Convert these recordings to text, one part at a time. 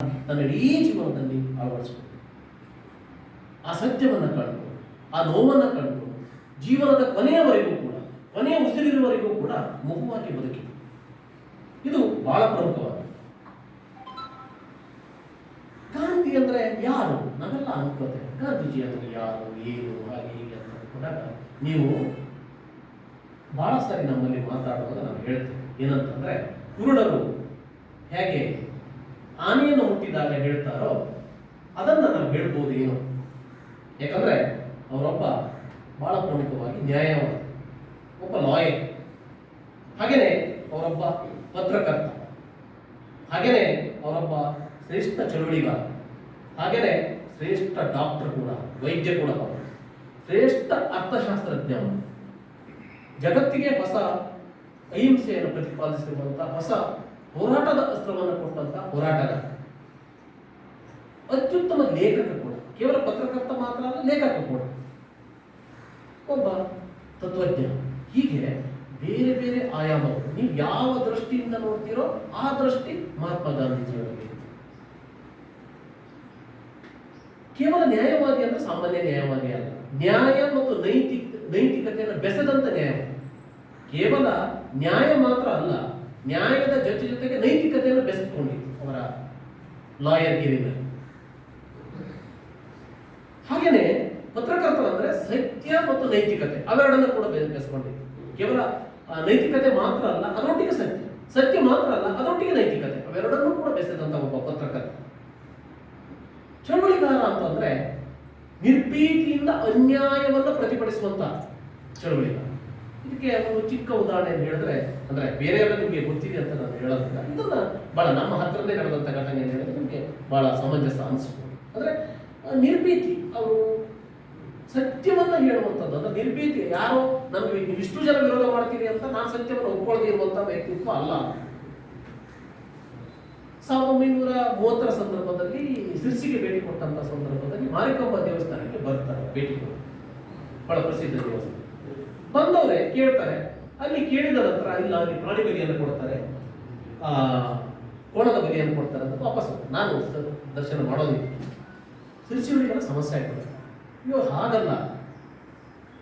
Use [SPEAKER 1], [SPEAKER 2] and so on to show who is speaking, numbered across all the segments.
[SPEAKER 1] ತನ್ನ ಇಡೀ ಜೀವನದಲ್ಲಿ ಅಳವಡಿಸ್ಕೊಂಡು ಆ ಸತ್ಯವನ್ನು ಕಂಡು, ಆ ನೋವನ್ನು ಕಂಡು, ಜೀವನದ ಕೊನೆಯವರೆಗೂ ಕೂಡ, ಕೊನೆಯ ಉಸಿರಿರುವವರೆಗೂ ಕೂಡ ಮುಖವಾಗಿ ಬದುಕಿ ಇದು ಬಹಳ ಪ್ರಮುಖವಾದ ಗಾಂಧಿ ಅಂದ್ರೆ ಯಾರು? ನಾವೆಲ್ಲ ಅನ್ಕೋತೇವೆ ಗಾಂಧೀಜಿ ಅಂದ್ರೆ ಯಾರು, ಏನು, ಹಾಗೆ ಹೀಗೆ ಅಂತ ಅಂದ್ಕೊಂಡಾಗ ನೀವು ಬಹಳ ಸಾರಿ ನಮ್ಮಲ್ಲಿ ಮಾತಾಡುವಾಗ ನಾನು ಹೇಳ್ತೇನೆ. ಏನಂತಂದ್ರೆ ಕುರುಡರು ಹೇಗೆ ಆನೆಯನ್ನು ಮುಟ್ಟಿದಾಗ ಹೇಳ್ತಾರೋ ಅದನ್ನ ನಾವು ಹೇಳ್ಬೋದು ಏನು ಯಾಕಂದ್ರೆ ಅವರೊಬ್ಬ ಬಹಳ ಪ್ರಮುಖವಾಗಿ ನ್ಯಾಯವಾದ, ಒಬ್ಬ ಲಾಯರ್. ಹಾಗೆಯೇ ಅವರೊಬ್ಬ ಪತ್ರಕರ್ತ ಹಾಗೆಯೇ ಅವರೊಬ್ಬ ಶ್ರೇಷ್ಠ ಚಳುವಳಿಗಾರ ಹಾಗೆಯೇ ಶ್ರೇಷ್ಠ ಡಾಕ್ಟರ್ ಕೂಡ, ವೈದ್ಯ ಕೂಡ. ಶ್ರೇಷ್ಠ ಅರ್ಥಶಾಸ್ತ್ರಜ್ಞ ಜಗತ್ತಿಗೆ ಹೊಸ ಅಹಿಂಸೆಯನ್ನು ಪ್ರತಿಪಾದಿಸಿರುವಂತಹ ಹೊಸ ಹೋರಾಟದ ಅಸ್ತ್ರವನ್ನು ಕೊಟ್ಟಂತ ಹೋರಾಟದ ಅತ್ಯುತ್ತಮ ಲೇಖಕ ಕೂಡ. ಕೇವಲ ಪತ್ರಕರ್ತ ಮಾತ್ರ ಅಲ್ಲ, ಲೇಖಕ ಕೂಡ. ಒಬ್ಬ ತತ್ವಜ್ಞ. ಹೀಗೆ ಬೇರೆ ಬೇರೆ ಆಯಾಮಗಳು. ನೀವು ಯಾವ ದೃಷ್ಟಿಯಿಂದ ನೋಡ್ತೀರೋ ಆ ದೃಷ್ಟಿ ಮಹಾತ್ಮ ಗಾಂಧೀಜಿಯವರಿಗೆ. ಕೇವಲ ನ್ಯಾಯವಾದಿ ಅಂದ್ರೆ ಸಾಮಾನ್ಯ ನ್ಯಾಯವಾದಿ ಅಲ್ಲ. ನ್ಯಾಯ ಮತ್ತು ನೈತಿಕ, ನೈತಿಕತೆಯನ್ನು ಬೆಸೆದಂತ ನ್ಯಾಯವಾದಿ ಕೇವಲ ನ್ಯಾಯ ಮಾತ್ರ ಅಲ್ಲ ನ್ಯಾಯದ ಜೊತೆ ಜೊತೆಗೆ ನೈತಿಕತೆಯನ್ನು ಬೆಸೆದುಕೊಂಡಿತ್ತು ಅವರ ಲಾಯರ್ ಗಿರಿನ. ಹಾಗೇನೆ ಪತ್ರಕರ್ತ ಅಂದ್ರೆ ಸತ್ಯ ಮತ್ತು ನೈತಿಕತೆ, ಅವೆರಡನ್ನು ಕೂಡ ಬೆ- ಬೆಸೆಕೊಂಡಿತ್ತು ಕೇವಲ ನೈತಿಕತೆ ಮಾತ್ರ ಅಲ್ಲ, ಅದರೊಟ್ಟಿಗೆ ಸತ್ಯ. ಸತ್ಯ ಮಾತ್ರ ಅಲ್ಲ, ಅದರೊಟ್ಟಿಗೆ ನೈತಿಕತೆ. ಅವೆರಡನ್ನೂ ಕೂಡ ಬೆಸೆದಂತ ಒಬ್ಬ ಪತ್ರಕರ್ತ. ಚಳವಳಿಗಾರ ಅಂತಂದ್ರೆ ನಿರ್ಭೀತಿಯಿಂದ ಅನ್ಯಾಯವನ್ನು ಪ್ರತಿಭಟಿಸುವಂತ ಚಳವಳಿಗಾರ. ಇದಕ್ಕೆ ಒಂದು ಚಿಕ್ಕ ಉದಾಹರಣೆ ಹೇಳಿದ್ರೆ, ಅಂದ್ರೆ ಬೇರೆ ಎಲ್ಲ ನಿಮಗೆ ಗೊತ್ತಿದೆ ಅಂತ ನಾನು ಹೇಳೋದಿಲ್ಲ. ಇದನ್ನ ಬಹಳ ನಮ್ಮ ಹತ್ರನೇ ನಡೆದಂತ ಘಟನೆ ಅಂತ ಹೇಳಿದ್ರೆ ನಿಮಗೆ ಬಹಳ ಸಮಂಜಸ ಅನಿಸ್ಬೋದು. ಅಂದ್ರೆ ನಿರ್ಭೀತಿ ಅವರು ಸತ್ಯವನ್ನ ಹೇಳುವಂಥದ್ದು ಅಂದ್ರೆ ನಿರ್ಭೀತಿ, ಯಾರೋ ನಮಗೆ ಇಷ್ಟು ಜನ ವಿರೋಧ ಮಾಡ್ತೀರಿ ಅಂತ ನಾನು ಸತ್ಯವನ್ನು ಒಪ್ಕೊಳ್ಳದೆ ಇರುವಂತ ವ್ಯಕ್ತಿತ್ವ ಅಲ್ಲ. ಸಾವಿರದ ಒಂಬೈನೂರ ಮೂವತ್ತರ ಸಂದರ್ಭದಲ್ಲಿ ಸಿರ್ಸಿಗೆ ಭೇಟಿ ಕೊಟ್ಟಂತ ಸಂದರ್ಭದಲ್ಲಿ ಮಾರಿಕಾಂಬ ದೇವಸ್ಥಾನಕ್ಕೆ ಬರ್ತಾರೆ, ಭೇಟಿ ಕೊಟ್ಟು ಬಹಳ ಪ್ರಸಿದ್ಧ ದೇವಸ್ಥಾನ. ಬಂದವರೇ, ಕೇಳ್ತಾರೆ. ಅಲ್ಲಿ ಕೇಳಿದ ನಂತರ, ಇಲ್ಲ, ಅಲ್ಲಿ ಪ್ರಾಣಿ ಬಲಿಯನ್ನು ಕೊಡ್ತಾರೆ. ಆ, ಕೋಣದ ಬಲಿಯನ್ನು ಕೊಡ್ತಾರೆ ಅಂತ ವಾಪಸ್. ನಾನು ದರ್ಶನ ಮಾಡೋದಿಲ್ಲ. ಶಿರ್ಸಿಯವರಿಗೆಲ್ಲ ಸಮಸ್ಯೆ ಆಗ್ತದೆ ಅಯ್ಯೋ, ಹಾಗಲ್ಲ.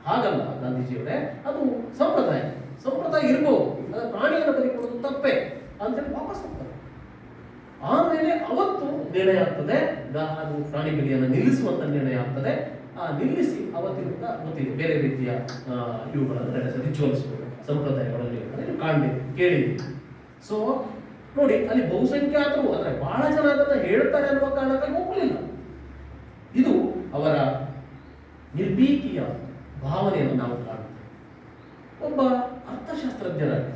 [SPEAKER 1] ಹಾಗಲ್ಲ, ಗಾಂಧೀಜಿಯವರೇ. ಅದು ಸಂಪ್ರದಾಯ. ಸಂಪ್ರದಾಯ ಇರ್ಬೋದು. ಪ್ರಾಣಿಯನ್ನು ಬಲಿ ಕೊಡೋದು ತಪ್ಪೇ ಅಂತೇಳಿ ವಾಪಸ್ ಹೋಗ್ತಾರೆ. ಆಮೇಲೆ ಅವತ್ತು ನಿರ್ಣಯ ಆಗ್ತದೆ. ಅದು ಪ್ರಾಣಿ ಬಲಿಯನ್ನು ನಿಲ್ಲಿಸುವಂತ ನಿರ್ಣಯ ಆಗ್ತದೆ. ನಿಲ್ಲಿಸಿ. ಅವತ್ತಿನಿಂದ ಗೊತ್ತಿದೆ. ಬೇರೆ ರೀತಿಯ ಇವುಗಳನ್ನು ನಡೆಸ ರಿಚುವಲ್ಸ್ ಸಂಪ್ರದಾಯಗಳಲ್ಲಿ ಕಾಣಿದೆ ಕಾಣ್ಬೇಕು ಕೇಳಿದ್ದೀವಿ ಸೊ ನೋಡಿ, ಅಲ್ಲಿ ಬಹುಸಂಖ್ಯಾತರು ಅಂದರೆ ಬಹಳ ಜನ ಅದನ್ನ ಹೇಳ್ತಾರೆ ಅನ್ನುವ ಕಾರಣಕ್ಕಾಗಿ ಒಪ್ಪಲಿಲ್ಲ. ಇದು ಅವರ ನಿರ್ಭೀತಿಯ ಭಾವನೆಯನ್ನು ನಾವು ಕಾಣುತ್ತೇವೆ. ಒಬ್ಬ ಅರ್ಥಶಾಸ್ತ್ರಜ್ಞರಾಗಿ